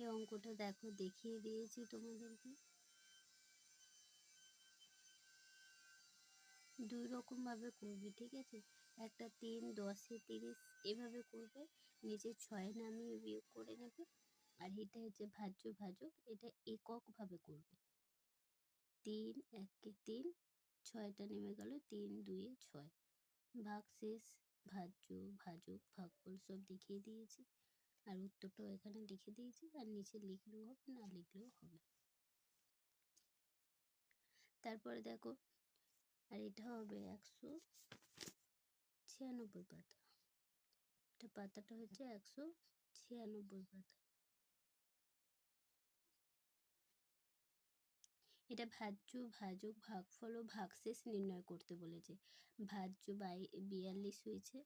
এই অঙ্কটা দেখো, দেখিয়ে দিয়েছি তোমাদেরকে। দুই রকম ভাবে করবে, ঠিক আছে? একটা তিন, দশে তিরিশ, এভাবে করবে, নিচে ছয় নামিয়ে বিয়োগ করে নেবে, আর এটা হচ্ছে ভাজ্য ভাজক, এটা একক ভাবে করবে। তিন, একে তিন, ছয়টা নেমে গেল, তিন, দুয়ে ছয়। ভাগ শেষ, ভাজ্য, ভাজক, ভাগফল সব দেখিয়ে দিয়েছি। আর উত্তরটাও এখানে লিখে দিয়েছি আর নিচে লিখলেও হবে, না লিখলেও হবে। তারপরে দেখো, আর এটা হবে একশো ছিয়ানব্বই পাতা। এটা পাতাটা হচ্ছে একশো ছিয়ানব্বই পাতা। এটা ভাজ্য, ভাজক, ভাগফল ও ভাগশেষ নির্ণয় করতে বলেছে। ভাজ্য বাই, বিয়াল্লিশ হয়েছে।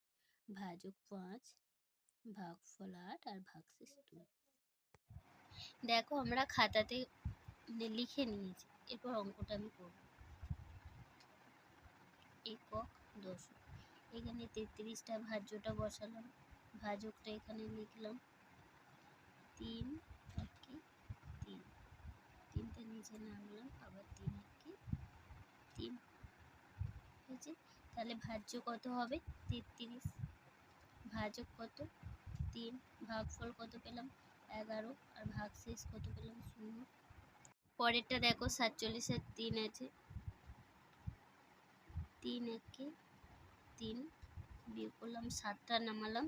ভাজক পাঁচ ভাগফল আট আর ভাগশেষ দুই দেখো আমরা খাতাতে লিখে নিয়েছি, এরপর অঙ্কটা আমি করব। একক দশক এখানে তেত্রিশটা ভাজ্যটা বসালাম, ভাজকটা এখানে লিখলাম। তিন একে তিন, তিনটে নিচে নামলাম, আবার তিন একে তিন। হয়েছে? তাহলে ভাজ্য কত হবে? তেত্রিশ। ভাজক কত? তিন, ভাগফল কত পেলাম? এগারো, আর ভাগশেষ কত পেলাম? শূন্য। পরেরটা দেখো সাতচল্লিশের তিন আছে। তিন একে তিন বিয়োগ করলাম, সাতটা নামালাম।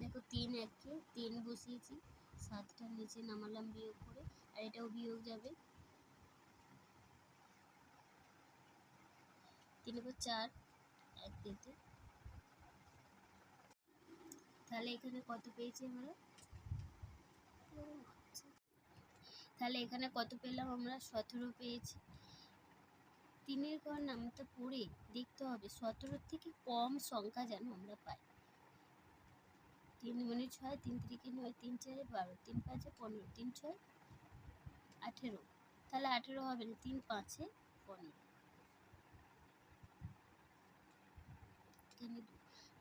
দেখো, তিন একে তিন বসিয়েছি, সাতটা নিচে নামালাম বিয়োগ করে, আর এটাও বিয়োগ যাবে। তিন একে চার তাহলে এখানে কত পেয়েছি আমরা? তাহলে এখানে কত পেলাম আমরা? সতেরো পেয়েছি। তিনের ঘর নামটা পড়ে, দেখতে হবে। সতেরোর থেকে কম সংখ্যা যেন আমরা পাই। তিন মানে ছয়, তিন তিরিকে নয়, তিন চারে বারো, তিন পাঁচে পনেরো, তিন ছয় আঠেরো। তাহলে আঠেরো হবে না, তিন পাঁচে পনেরো। এখানে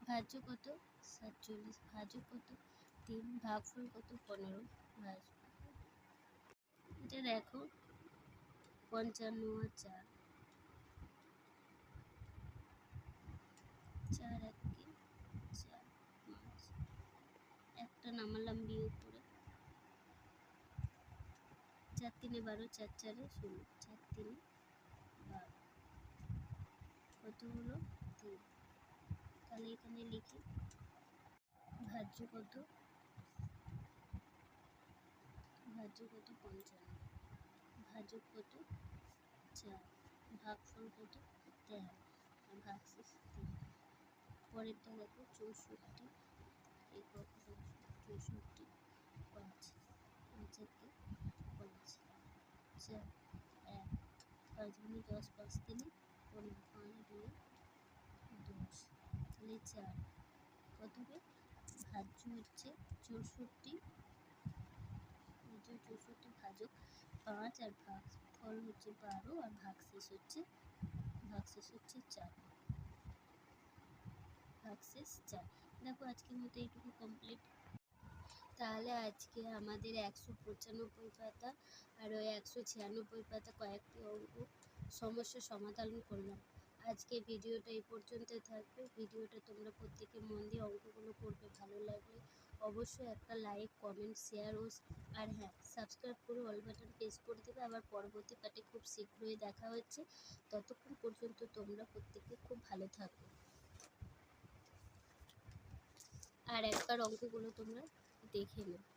ভাজ্য কত? সাতচল্লিশ ভাজক কত? তিন ভাগফল কত? পনেরো ভাজ এটা দেখো। পঞ্চান্ন আর চার। চার একে চার পাঁচ। একটা নামালাম বিয়োগ করে চার তিনে বারো, চার চারে ষোলো। চার তিনে বারো। কত হলো? তিন। তাহলে এখানে লিখি। ভাজ্য কত? ভাজ্য কত? পঞ্চান্ন। ভাজক কত? চার। ভাগফল কত? তেরো। আর ভাগশেষ তিন। পরেরটা দেখো, চৌষট্টি। একক চৌষট্টি, পাঁচ। একে পাঁচ চার, এক। পাঁচ গুণে দশ পাঁচ তিনে, পনেরো। পাঁচ দুই দশ। তাহলে চার কত হবে ভাজ্য হচ্ছে চৌষট্টি। চৌষট্টি, ভাজক পাঁচ আর ভাগ, ফল হচ্ছে বারো আর ভাগ শেষ হচ্ছে, ভাগ শেষ হচ্ছে চার। ভাগ শেষ চার। দেখো আজকের মতো এইটুকু কমপ্লিট তাহলে আজকে আমাদের একশো পঁচানব্বই পাতা আর ওই একশো ছিয়ানব্বই পাতা কয়েকটি অঙ্ক সমস্যার সমাধান করলাম। আজকে ভিডিওটা এই পর্যন্ত থাকবে। ভিডিওটা তোমরা প্রত্যেকে মন দিয়ে অঙ্কগুলো করবে, ভালো লাগলে অবশ্যই একটা লাইক কমেন্ট শেয়ার ও আর হ্যাঁ সাবস্ক্রাইব করে অল বাটন প্রেস করে দেবে। আবার পরবর্তী পার্টে খুব শীঘ্রই দেখা হচ্ছে। ততক্ষণ পর্যন্ত তোমরা প্রত্যেকে খুব ভালো থাকো। আর একবার অঙ্কগুলো তোমরা দেখে নেবে